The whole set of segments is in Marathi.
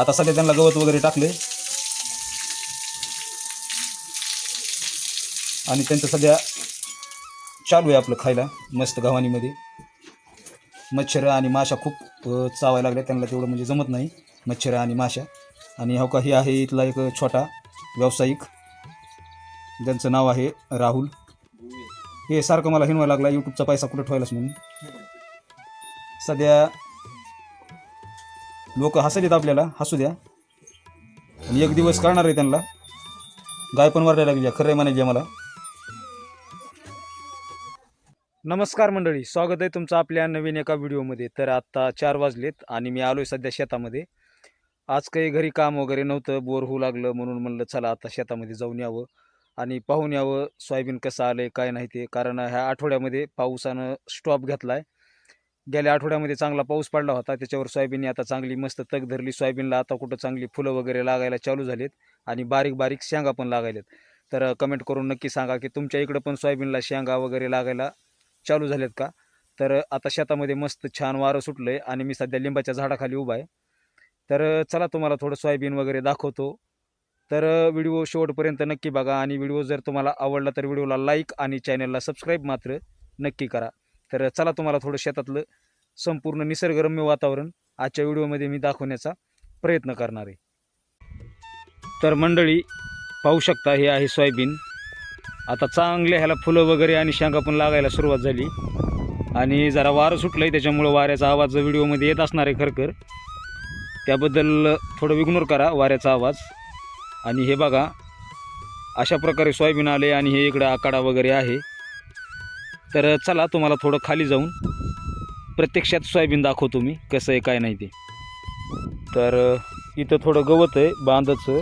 आता सध्या त्यांना गवत वगैरे टाकले. आणि त्यांचं सध्या चालू आहे आपलं खायला मस्त गव्हाणीमध्ये मच्छर आणि माशा खूप चावायला लागल्या. त्यांना तेवढं म्हणजे जमत नाही मच्छर आणि माशा. आणि हो का हे आहे इथला एक छोटा व्यावसायिक. ज्यांचं नाव आहे राहुल. हे सारखं मला हिणवायला लागला यूट्यूबचा पैसा कुठं ठेवायलाच म्हणून. सध्या लोक हसत आपल्याला हसू द्या. आणि एक दिवस करणार आहे त्यांना. गाय पण मारायला लागली खरं आहे म्हणायची मला नमस्कार मंडळी स्वागत आहे तुमचं आपल्या नवीन एका व्हिडिओमध्ये. तर आत्ता चार वाजलेत आणि मी आलो आहे सध्या शेतामध्ये. आज काही घरी काम वगैरे नव्हतं बोर होऊ लागलं म्हणून म्हणलं चला आता शेतामध्ये जाऊन यावं आणि पाहून यावं सोयाबीन कसं आलं आहे काय नाही ते. कारण ह्या आठवड्यामध्ये पावसानं स्टॉप घेतला आहे गेल्या आठवड्यामध्ये चांगला पाऊस पडला होता. त्याच्यावर सोयाबीनने आता चांगली मस्त तग धरली. सोयाबीनला आता कुठं चांगली फुलं वगैरे लागायला चालू झालीत आणि बारीक बारीक शेंगा पण लागायलेत. तर कमेंट करून नक्की सांगा की तुमच्या इकडं पण सोयाबीनला शेंगा वगैरे लागायला चालू झालेत का? तर आता शेतामध्ये मस्त छान वारं सुटलं आहे आणि मी सध्या लिंबाच्या झाडाखाली उभा आहे. तर चला तुम्हाला थोडं सोयाबीन वगैरे दाखवतो. तर व्हिडिओ शेवटपर्यंत नक्की बघा आणि व्हिडिओ जर तुम्हाला आवडला तर व्हिडिओला लाईक आणि चॅनलला सबस्क्राईब मात्र नक्की करा. तर चला तुम्हाला थोडं शेतातलं संपूर्ण निसर्गरम्य वातावरण आजच्या व्हिडिओमध्ये मी दाखवण्याचा प्रयत्न करणार आहे. तर मंडळी पाहू शकता हे आहे सोयाबीन. आता चांगले ह्याला फुलं वगैरे आणि शेंगा पण लागायला सुरुवात झाली. आणि जरा वारं सुटलं आहे त्याच्यामुळं वाऱ्याचा आवाज व्हिडिओमध्ये येत असणार आहे खरखर त्याबद्दल थोडं इग्नोर करा वाऱ्याचा आवाज. आणि हे बघा अशा प्रकारे सोयाबीन आले आणि हे इकडं आकाडा वगैरे आहे. तर चला तुम्हाला थोडं खाली जाऊन प्रत्यक्षात सोयाबीन दाखवतो मी कसं आहे काय नाही ते. तर इथं थोडं गवत आहे बांधाचं.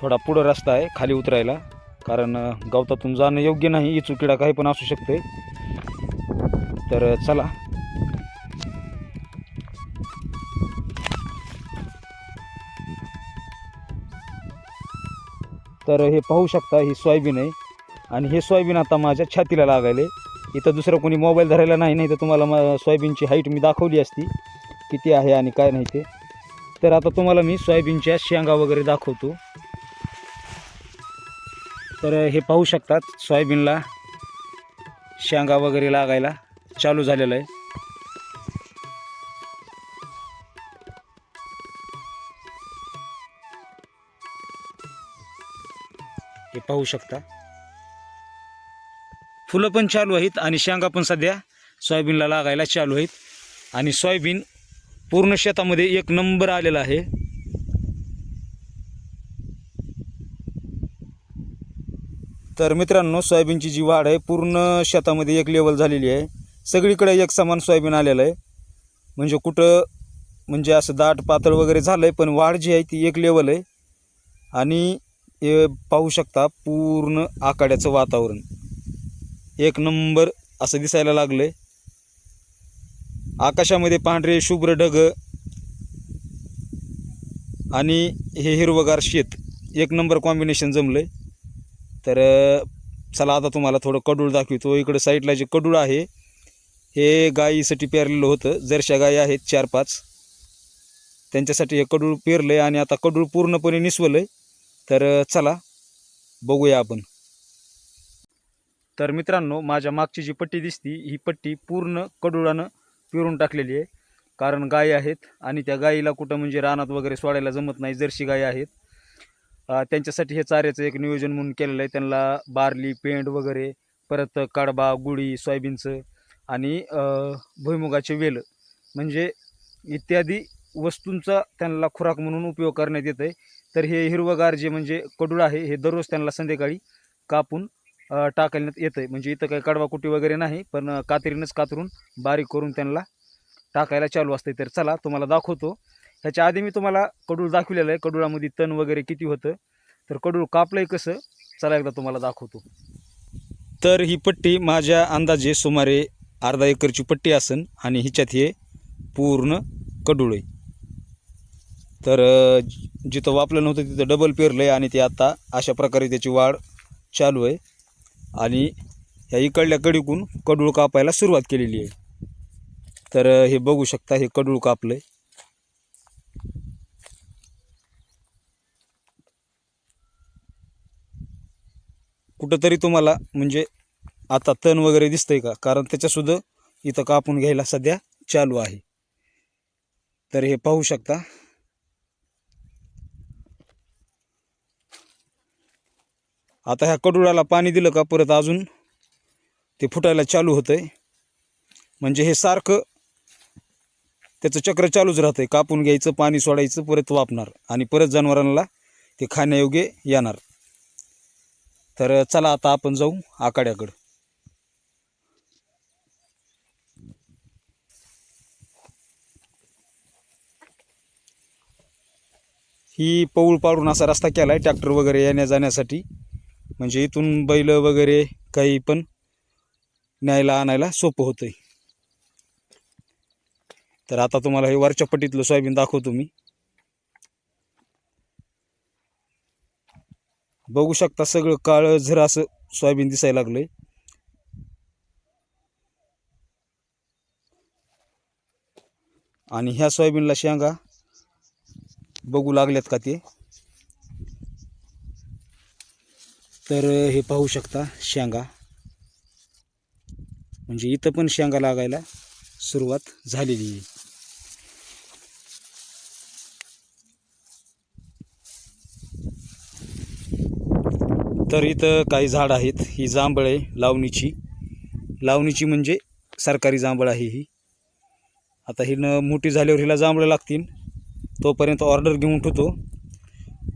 थोडा पुढं रस्ता आहे खाली उतरायला. कारण गवतातून जाणं योग्य नाही इचू किडा काही पण असू शकते तर चला. तर हे पाहू शकता ही सोयाबीन आहे. आणि हे सोयाबीन आता माझ्या छातीला लागायले. इथं दुसरं कोणी मोबाईल धरायला नाही नाही तर तुम्हाला म सोयाबीनची हाईट मी दाखवली असती. किती आहे आणि काय नाही ते. तर आता तुम्हाला मी सोयाबीनच्या शेंगा वगैरे दाखवतो. तर हे पाहू शकतात सोयाबीनला शेंगा वगैरे लागायला चालू झालेलं आहे. हे पाहू शकता. फुलं पण चालू आहेत आणि शेंगा पण सध्या सोयाबीनला लागायला चालू आहेत. आणि सोयाबीन पूर्ण शेतामध्ये एक नंबर आलेला आहे. तर मित्रांनो सोयाबीनची जी वाढ आहे पूर्ण शेतामध्ये एक लेवल झालेली आहे. सगळीकडे एक समान सोयाबीन आलेलं आहे. म्हणजे कुठं म्हणजे असं दाट पातळ वगैरे झालं आहे पण वाढ जी आहे ती एक लेवल आहे. आणि हे पाहू शकता पूर्ण आकाड्याचं वातावरण. एक नंबर असं दिसायला लागलं आहे आकाशामध्ये पांढरे शुभ्र ढग आणि हे हिरवगार शेत. एक नंबर कॉम्बिनेशन जमलं आहे तर चला आता तुम्हाला थोडं कडूळ दाखवतो. इकडं साईडला जे कडूळ आहे हे गायीसाठी पेरलेलं होतं. जरशा गायी आहेत चार पाच. त्यांच्यासाठी हे कडूळ पेरलं आहे आणि आता कडूळ पूर्णपणे निसवलं आहे तर चला बघूया आपण. तर मित्रांनो माझ्या मागची जी पट्टी दिसती ही पट्टी पूर्ण कडुळानं पिरून टाकलेली आहे. कारण गायी आहेत आणि त्या गायीला कुठं म्हणजे रानात वगैरे सोडायला जमत नाही जर्शी गायी आहेत. त्यांच्यासाठी हे चाऱ्याचं एक नियोजन म्हणून केलेलं आहे. त्यांना बार्ली पेंड वगैरे परत कडबा गुढी सोयाबीनचं आणि भुईमुगाचे वेल. म्हणजे इत्यादी वस्तूंचा त्यांना खुराक म्हणून उपयोग करण्यात येत आहे तर हे हिरवगार जे म्हणजे कडूळ आहे हे दररोज त्यांना संध्याकाळी कापून टाकण्यात येतं आहे म्हणजे इथं काही कडवा कुटी वगैरे नाही पण कातरीनंच कात्रीनंच कातरून बारीक करून त्यांना टाकायला चालू असते तर चला तुम्हाला दाखवतो. ह्याच्या आधी मी तुम्हाला कडूळ दाखवलेलं आहे. कडुळामध्ये तण वगैरे किती होतं तर कडूळ कापलंय कसं? चला एकदा तुम्हाला दाखवतो. तर ही पट्टी माझ्या अंदाजे सुमारे अर्धा एकरची पट्टी असन आणि हिच्यात हे पूर्ण कडूळ आहे. तर जिथं वापलं नव्हतं तिथं डबल पेरलं आहे आणि ते आता अशा प्रकारे त्याची वाढ चालू आहे. आणि ह्या इकडल्या कडीकून कडूळ कापायला सुरुवात केलेली आहे. तर हे बघू शकता हे कडूळ कापलं आहे कुठंतरी तुम्हाला म्हणजे आता तण वगैरे दिसतंय का? कारण त्याच्यासुद्धा इथं कापून घ्यायला सध्या चालू आहे. तर हे पाहू शकता आता ह्या कडुळाला पाणी दिलं का परत अजून ते फुटायला चालू होतंय. म्हणजे हे सारखं त्याचं चक्र चालूच राहतंय. कापून घ्यायचं पाणी सोडायचं परत वापणार. आणि परत जनावरांना ते खाण्यायोग्य येणार. तर चला आता आपण जाऊ आकाड्याकडं ही पौळ पाडून असा रस्ता केला आहे ट्रॅक्टर वगैरे येण्या जाण्यासाठी म्हणजे इथून बैल वगैरे काही पण न्यायला आणायला सोपं होतंय. तर आता तुम्हाला हे वरच्या पट्टीतलं सोयाबीन दाखवतो मी. बघू शकता सगळं काळं झर असं सोयाबीन दिसायला लागलंय. आणि ह्या सोयाबीनला शेंगा बघू लागल्यात का ते? तर हे पाहू शकता शेंगा. म्हणजे इथं पण शेंगा लागायला सुरुवात झालेली आहे. तर इथं काही झाड आहेत. ही जांभळ आहे लावणीची. लावणीची म्हणजे सरकारी जांभळ आहे ही. आता ही न मोठी झाल्यावर हिला जांभळं लागतील. तोपर्यंत ऑर्डर घेऊन ठेवतो.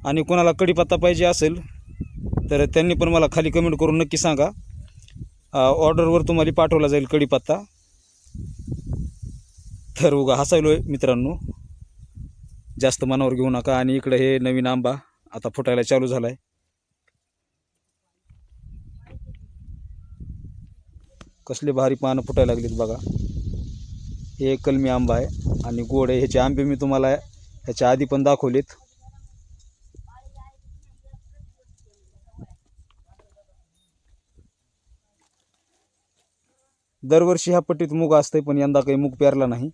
आणि कोणाला कढीपत्ता पाहिजे असेल तर त्यांनी पण मला खाली कमेंट करून नक्की सांगा. ऑर्डरवर तुम्हाला पाठवला जाईल कढीपत्ता तर उगा हसायलोय मित्रांनो. जास्त मनावर घेऊ नका आणि इकडं हे नवीन आंबा आता फुटायला चालू झाला आहे कसले भारी पानं फुटायला लागलीत बघा. हे कलमी आंबा आहे आणि गोड आहे. ह्याचे आंबे मी तुम्हाला ह्याच्या आधी पण दाखवलेत. दरवर्षी ह्या पट्टीत मुग असतंय पण यंदा काही मूग पेरला नाही.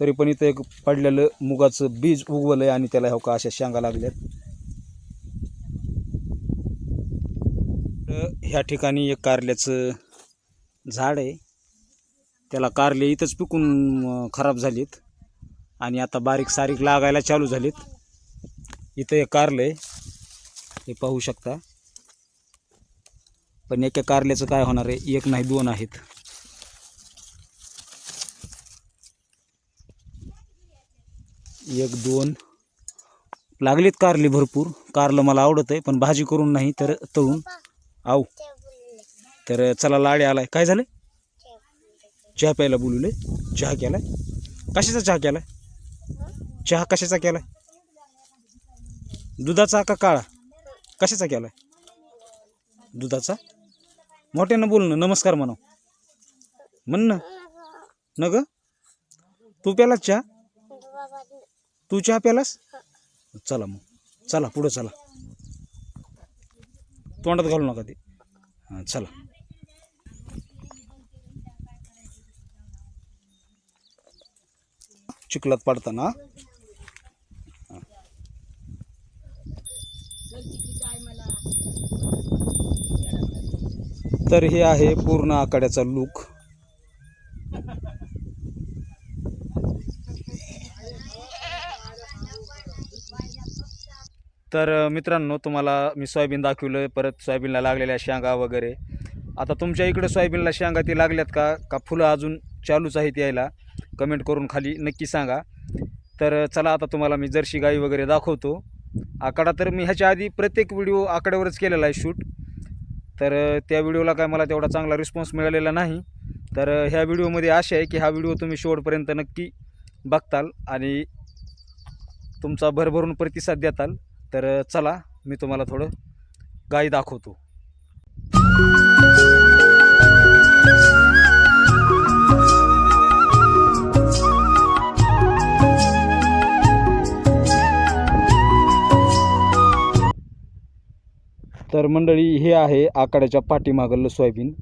तरी पण इथं एक पडलेलं मुगाचं बीज उगवलंय आणि त्याला हो का अशा शेंगा लागल्यात. ह्या ठिकाणी एक कारल्याचं झाड आहे. त्याला कारले इथंच पिकून खराब झालीत. आणि आता बारीक सारीक लागायला चालू झालीत. इथं एक कारलं आहे. हे पाहू शकता. पण एका कारल्याचं काय होणार आहे? एक नाही दोन आहेत. एक दोन. लागलीत कारली भरपूर. कारलं मला आवडत आहे पण भाजी करून नाही तर तळून. आऊ. तर चला लाडे आलाय. काय झालं? चहा प्यायला बोलवले चहा केलाय? कशाचा चहा केलाय? चहा कशाचा केलाय? दुधाचा का काळा? कशाचा केलाय? दुधाचा? मोठ्यानं बोल ना नमस्कार म्हणा म्हण ना. न ग? तू प्यालास चहा? तू चहा प्यालास? चला मग. चला पुढं चला. तोंडात घालू नका ते. हां चला. चिखलात पडताना तर हे आहे पूर्ण आकड्याचा लूक. तर मित्रांनो तुम्हाला मी सोयाबीन दाखवलं परत सोयाबीनला लागलेल्या शेंगा वगैरे. आता तुमच्या इकडे सोयाबीनला शेंगा ती लागल्यात का? का फुलं अजून चालूच आहेत यायला? कमेंट करून खाली नक्की सांगा. तर चला आता तुम्हाला मी जर्शी गाई वगैरे दाखवतो. आकडा तर मी ह्याच्या आधी प्रत्येक व्हिडिओ आकड्यावरच केलेला आहे शूट. तर त्या व्हिडिओला काय मला तेवढा चांगला रिस्पॉन्स मिळालेला नाही. तर ह्या व्हिडिओमध्ये आशा आहे की हा व्हिडिओ तुम्ही शेवटपर्यंत नक्की बघताल आणि तुमचा भरभरून प्रतिसाद देताल. तर चला मी तुम्हाला थोडं गाई दाखवतो. तर मंडळी हे आहे आकाड्याच्या पाठीमागलं सोयाबीन.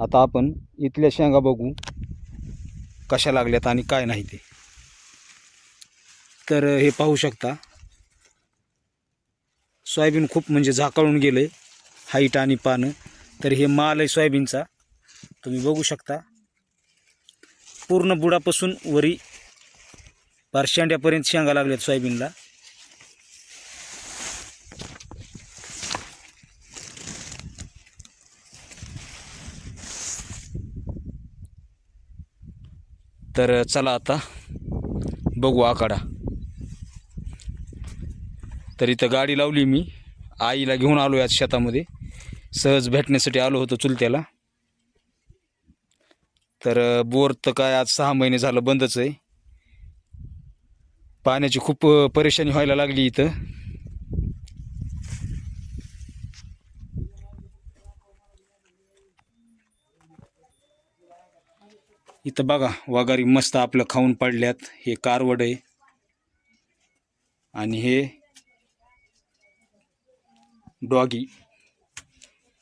आता आपण इथल्या शेंगा बघू कशा लागल्यात आणि काय नाही ते. तर हे पाहू शकता. सोयाबीन खूप म्हणजे झाकाळून गेलं आहे हाईट आणि पानं. तर हे माल आहे सोयाबीनचा. तुम्ही बघू शकता. पूर्ण बुडापासून वरी पारशांड्यापर्यंत शेंगा लागल्यात सोयाबीनला. तर चला आता बघू आखाडा. तर इथं गाडी लावली मी. आईला घेऊन आलो आज शेतामध्ये. सहज भेटण्यासाठी आलो होतो चुलत्याला. तर बोर तर काय आज सहा महिने झालं बंदच आहे. पाण्याची खूप परेशानी व्हायला लागली इथं. इथं बघा वाघारी मस्त आपलं खाऊन पडल्यात. हे कारवड आहे. आणि हे डॉगी.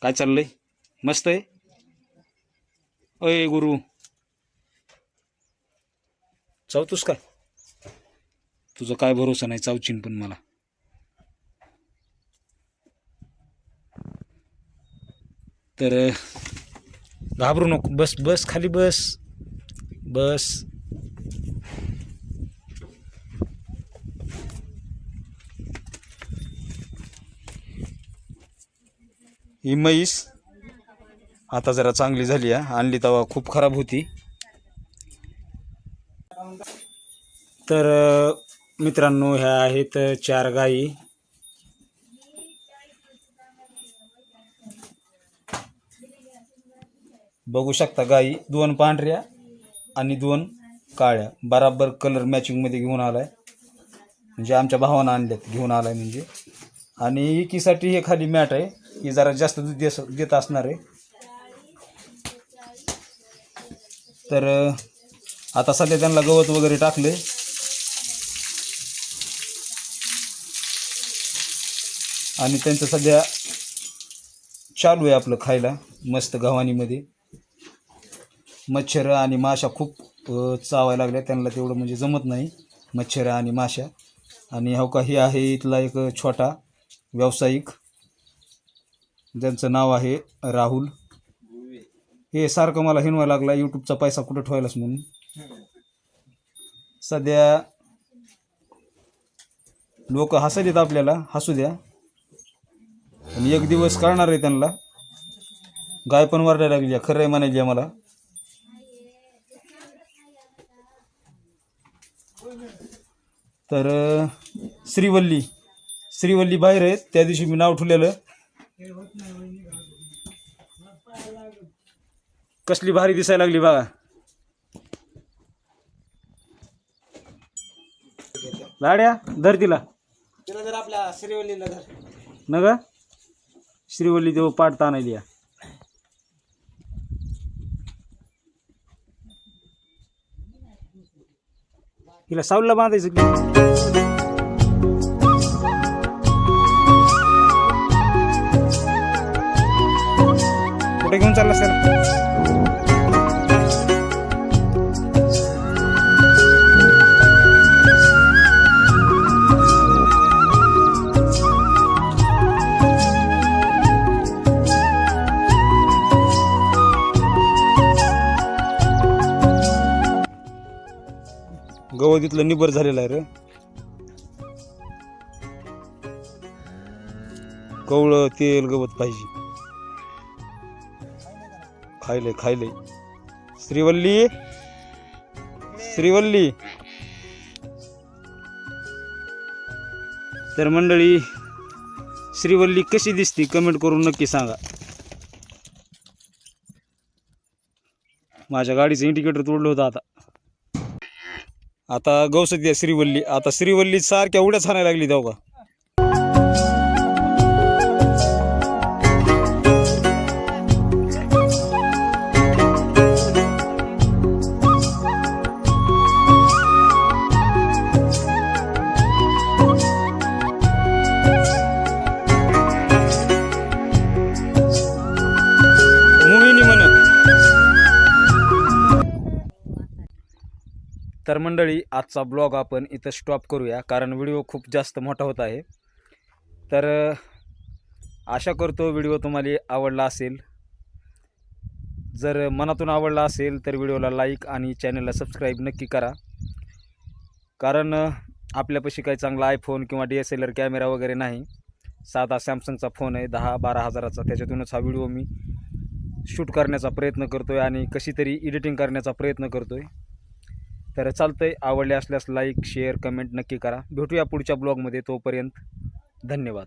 काय चाललंय? मस्त आहे? अय गुरु. चावतोस काय तुझं काय भरोसा नाही चावचीन पण मला. तर घाबरू नको. बस बस खाली बस. बस. ही म्हैस आता जरा चांगली झाली आहे आणली तवा खूप खराब होती. तर मित्रांनो ह्या आहेत चार गायी. बघू शकता गायी. दोन पांढऱ्या. आणि दोन काळ्या. बराबर कलर मॅचिंगमध्ये घेऊन आला आहे म्हणजे आमच्या भावानं आणल्यात घेऊन आला आहे म्हणजे. आणि इकीसाठी हे खाली मॅट आहे. ही जरा जास्त दूध देस देत असणार आहे. तर आता सध्या त्यांना गवत वगैरे टाकले आणि त्यांचं सध्या चालू आहे आपलं खायला मस्त गव्हाणीमध्ये. मच्छर आणि माशा खूप चावायला लागल्या. त्यांना तेवढं म्हणजे जमत नाही. मच्छर आणि माशा. आणि हो का हे आहे इथला एक छोटा व्यावसायिक. ज्यांचं नाव आहे राहुल. हे सारखं मला हिणवायला लागला यूट्यूबचा पैसा कुठं ठेवायलाच म्हणून. सध्या लोक हसत आपल्याला हसू द्या. आणि एक दिवस करणार आहे त्यांना. गाय पण वाढायला लागली खरं आहे म्हणायची आहे मला. तर श्रीवल्ली. श्रीवल्ली बाहेर आहेत. त्या दिवशी मी नाव ठेवलेलं. कसली भारी दिसायला लागली बघा. लाड्या धर तिला. तिला जर आपल्या श्रीवल्लीला धर. न ग श्रीवल्ली देव पाठ ताणायली या. हिला सावलीला बांधायचं की कुठे घेऊन चालला सर बघितलं निबर झालेला आहे रे. कवळं तेल गवत पाहिजे. खायलंय खायलंय. श्रीवल्ली? श्रीवल्ली? तर मंडळी श्रीवल्ली कशी दिसती? कमेंट करून नक्की सांगा. माझ्या गाडीचं इंडिकेटर तोडलं होतं आता. आता गौसद्या श्रीवल्ली आता श्रीवल्ली सारख्या उड्याच हाणायला लागली तेव्हा. मंडळी आजचा ब्लॉग आपण इथं स्टॉप करूया कारण व्हिडिओ खूप जास्त मोठा होत आहे. तर आशा करतो व्हिडिओ तुम्हाला आवडला असेल. जर मनातून आवडला असेल तर व्हिडिओला लाईक आणि चॅनलला सबस्क्राईब नक्की करा. कारण आपल्यापाशी काही चांगला आयफोन किंवा D S L R camera वगैरे नाही. साधा सॅमसंगचा फोन आहे दहा बारा हजाराचा. त्याच्यातूनच हा व्हिडिओ मी शूट करण्याचा प्रयत्न करतो आहे आणि कशी तरी एडिटिंग करण्याचा प्रयत्न करतो आहे तर चालतं आहे आवडले असल्यास लाईक शेअर कमेंट नक्की करा. भेटूया पुढच्या ब्लॉगमध्ये तोपर्यंत धन्यवाद.